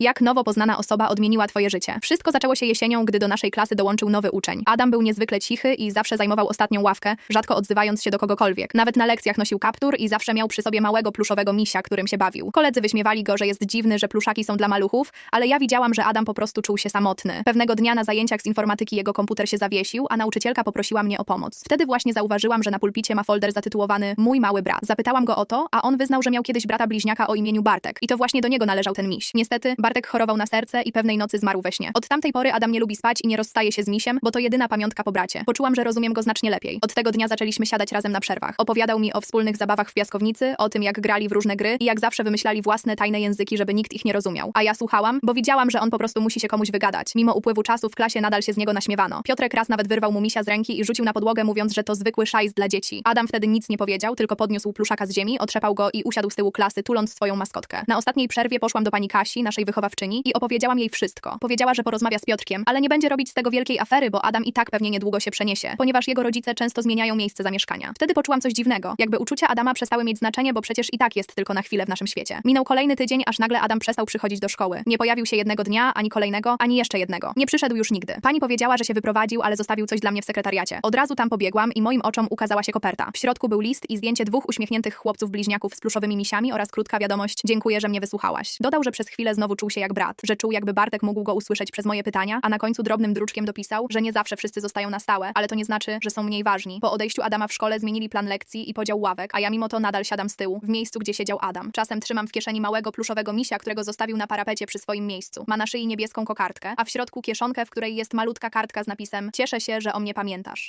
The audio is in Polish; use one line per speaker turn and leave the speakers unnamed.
Jak nowo poznana osoba odmieniła twoje życie? Wszystko zaczęło się jesienią, gdy do naszej klasy dołączył nowy uczeń. Adam był niezwykle cichy i zawsze zajmował ostatnią ławkę, rzadko odzywając się do kogokolwiek. Nawet na lekcjach nosił kaptur i zawsze miał przy sobie małego pluszowego misia, którym się bawił. Koledzy wyśmiewali go, że jest dziwny, że pluszaki są dla maluchów, ale ja widziałam, że Adam po prostu czuł się samotny. Pewnego dnia na zajęciach z informatyki jego komputer się zawiesił, a nauczycielka poprosiła mnie o pomoc. Wtedy właśnie zauważyłam, że na pulpicie ma folder zatytułowany Mój mały brat. Zapytałam go o to, a on wyznał, że miał kiedyś brata bliźniaka o imieniu Bartek. I to właśnie do niego należał ten miś. Niestety, Bartek chorował na serce i pewnej nocy zmarł we śnie. Od tamtej pory Adam nie lubi spać i nie rozstaje się z misiem, bo to jedyna pamiątka po bracie. Poczułam, że rozumiem go znacznie lepiej. Od tego dnia zaczęliśmy siadać razem na przerwach. Opowiadał mi o wspólnych zabawach w piaskownicy, o tym, jak grali w różne gry i jak zawsze wymyślali własne tajne języki, żeby nikt ich nie rozumiał. A ja słuchałam, bo widziałam, że on po prostu musi się komuś wygadać. Mimo upływu czasu w klasie nadal się z niego naśmiewano. Piotrek raz nawet wyrwał mu misia z ręki i rzucił na podłogę, mówiąc, że to zwykły szajs dla dzieci. Adam wtedy nic nie powiedział, tylko podniósł pluszaka z ziemi, otrzepał go i usiadł z tyłu klasy, tuląc swoją maskotkę. Na ostatniej przerwie poszłam do pani Kasi, naszej wychowawczyni, i opowiedziałam jej wszystko. Powiedziała, że porozmawia z Piotrkiem, ale nie będzie robić z tego wielkiej afery, bo Adam i tak pewnie niedługo się przeniesie, ponieważ jego rodzice często zmieniają miejsce zamieszkania. Wtedy poczułam coś dziwnego, jakby uczucia Adama przestały mieć znaczenie, bo przecież i tak jest tylko na chwilę w naszym świecie. Minął kolejny tydzień, aż nagle Adam przestał przychodzić do szkoły. Nie pojawił się jednego dnia, ani kolejnego, ani jeszcze jednego. Nie przyszedł już nigdy. Pani powiedziała, że się wyprowadził, ale zostawił coś dla mnie w sekretariacie. Od razu tam pobiegłam i moim oczom ukazała się koperta. W środku był list i zdjęcie dwóch uśmiechniętych chłopców bliźniaków z pluszowymi misiami oraz krótka wiadomość: Dziękuję, że mnie wysłuchałaś. Dodał, że przez chwilę znowu czuł się jak brat, że czuł, jakby Bartek mógł go usłyszeć przez moje pytania, a na końcu drobnym druczkiem dopisał, że nie zawsze wszyscy zostają na stałe, ale to nie znaczy, że są mniej ważni. Po odejściu Adama w szkole zmienili plan lekcji i podział ławek, a ja mimo to nadal siadam z tyłu, w miejscu, gdzie siedział Adam. Czasem trzymam w kieszeni małego pluszowego misia, którego zostawił na parapecie przy swoim miejscu. Ma na szyi niebieską kokardkę, a w środku kieszonkę, w której jest malutka kartka z napisem Cieszę się, że o mnie pamiętasz.